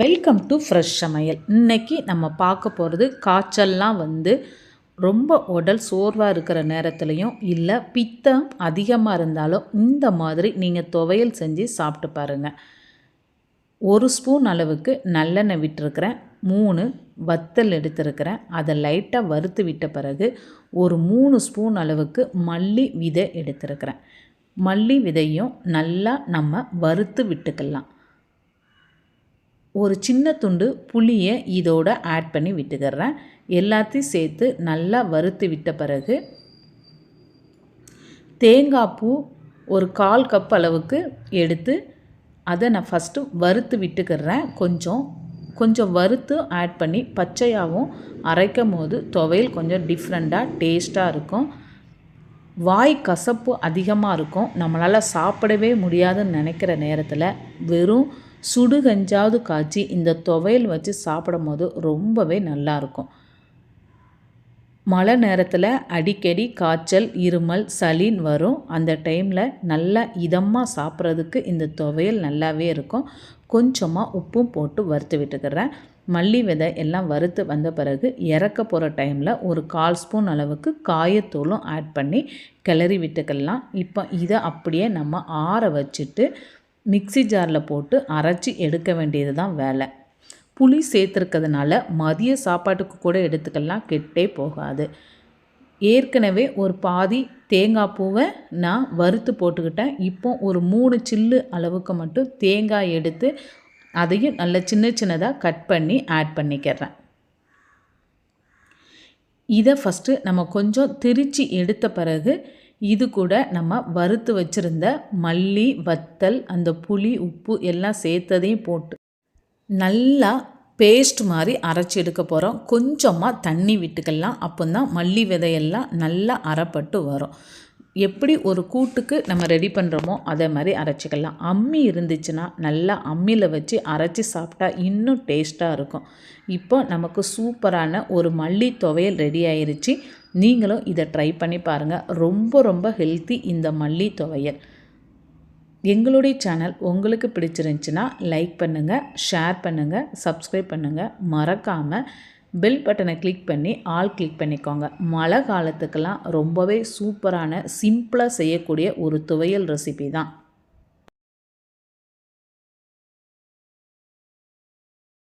Welcome to fresh சமையல். இன்றைக்கி நம்ம பார்க்க போகிறது காய்ச்சல்லாம் வந்து ரொம்ப உடல் சோர்வாக இருக்கிற நேரத்துலையும் இல்லை பித்தம் அதிகமாக இருந்தாலும் இந்த மாதிரி நீங்கள் துவையல் செஞ்சு சாப்பிட்டு பாருங்கள் ஒரு ஸ்பூன் அளவுக்கு நல்லெண்ணெய் விட்டுருக்கிறேன். மூணு வத்தல் எடுத்திருக்கிறேன். அதை லைட்டாக வறுத்து விட்ட பிறகு ஒரு மூணு ஸ்பூன் அளவுக்கு மல்லி விதை எடுத்திருக்கிறேன். மல்லி விதையும் நல்லா நம்ம வறுத்து விட்டுக்கலாம். ஒரு சின்ன துண்டு புளியை இதோட ஆட் பண்ணி விட்டுக்கிறேன். எல்லாத்தையும் சேர்த்து நல்லா வறுத்து விட்ட பிறகு தேங்காய் பூ ஒரு கால் கப் அளவுக்கு எடுத்து அதை நான் ஃபஸ்ட்டு வறுத்து விட்டுக்கிறேன். கொஞ்சம் கொஞ்சம் வறுத்து ஆட் பண்ணி பச்சையாகவும் அரைக்கும் போது துவையல் கொஞ்சம் டிஃப்ரெண்ட்டாக டேஸ்ட்டாக இருக்கும். வாய் கசப்பு அதிகமாக இருக்கும். நம்மளால் சாப்பிடவே முடியாதுன்னு நினைக்கிற நேரத்தில் வெறும் சுடு கஞ்சாவது காய்ச்சி இந்த துவையல் வச்சு சாப்பிடும் போது ரொம்பவே நல்லாயிருக்கும். மழை நேரத்தில் அடிக்கடி காய்ச்சல் இருமல் சளின்னு வரும். அந்த டைமில் நல்லா இதமாக சாப்பிட்றதுக்கு இந்த துவையல் நல்லாவே இருக்கும். கொஞ்சமாக உப்பும் போட்டு வறுத்து விட்டுக்கிறேன். மல்லி விதை எல்லாம் வறுத்து வந்த பிறகு இறக்க போகிற டைமில் ஒரு கால் ஸ்பூன் அளவுக்கு காயத்தூளும் ஆட் பண்ணி கிளறி விட்டுக்கலாம். இப்போ இதை அப்படியே நம்ம ஆற வச்சுட்டு மிக்சி ஜாரில் போட்டு அரைச்சி எடுக்க வேண்டியது தான் வேலை. புளி சேர்த்துருக்கிறதுனால மதிய சாப்பாட்டுக்கு கூட எடுத்துக்கலாம் கெட்டே போகாது. ஏற்கனவே ஒரு பாதி தேங்காய் பூவை நான் வறுத்து போட்டுக்கிட்டேன். இப்போ ஒரு மூணு சில்லு அளவுக்கு மட்டும் தேங்காய் எடுத்து அதையும் நல்ல சின்ன சின்னதாக கட் பண்ணி ஆட் பண்ணிக்கிறேன். இதை ஃபஸ்ட்டு நம்ம கொஞ்சம் திரித்து எடுத்த பிறகு இது கூட நம்ம வறுத்து வச்சுருந்த மல்லி வத்தல் அந்த புளி உப்பு எல்லாம் சேர்த்ததையும் போட்டு நல்லா பேஸ்ட் மாதிரி அரைச்சி எடுக்க போகிறோம் கொஞ்சமாக தண்ணி விட்டுக்கலாம். அப்போ தான் மல்லி விதையெல்லாம் நல்லா அரைப்பட்டு வரும். எப்படி ஒரு கூட்டுக்கு நம்ம ரெடி பண்ணுறோமோ அதே மாதிரி அரைச்சிக்கலாம். அம்மி இருந்துச்சுன்னா நல்லா அம்மியில் வச்சு அரைச்சி சாப்பிட்டா இன்னும் டேஸ்ட்டாக இருக்கும். இப்போ நமக்கு சூப்பரான ஒரு மல்லி துவையல் ரெடி ஆயிடுச்சு நீங்களும் இதை ட்ரை பண்ணி பாருங்கள் ரொம்ப ரொம்ப ஹெல்த்தி இந்த மல்லி துவையல். எங்களுடைய சேனல் உங்களுக்கு பிடிச்சிருந்துச்சின்னா லைக் பண்ணுங்கள் ஷேர் பண்ணுங்கள் சப்ஸ்கிரைப் பண்ணுங்கள் மறக்காமல் பெல் பட்டனை கிளிக் பண்ணி ஆல் கிளிக் பண்ணிக்கோங்க. மழை காலத்துக்கெல்லாம் ரொம்பவே சூப்பரான சிம்பிளாக செய்யக்கூடிய ஒரு துவையல் ரெசிபி தான்.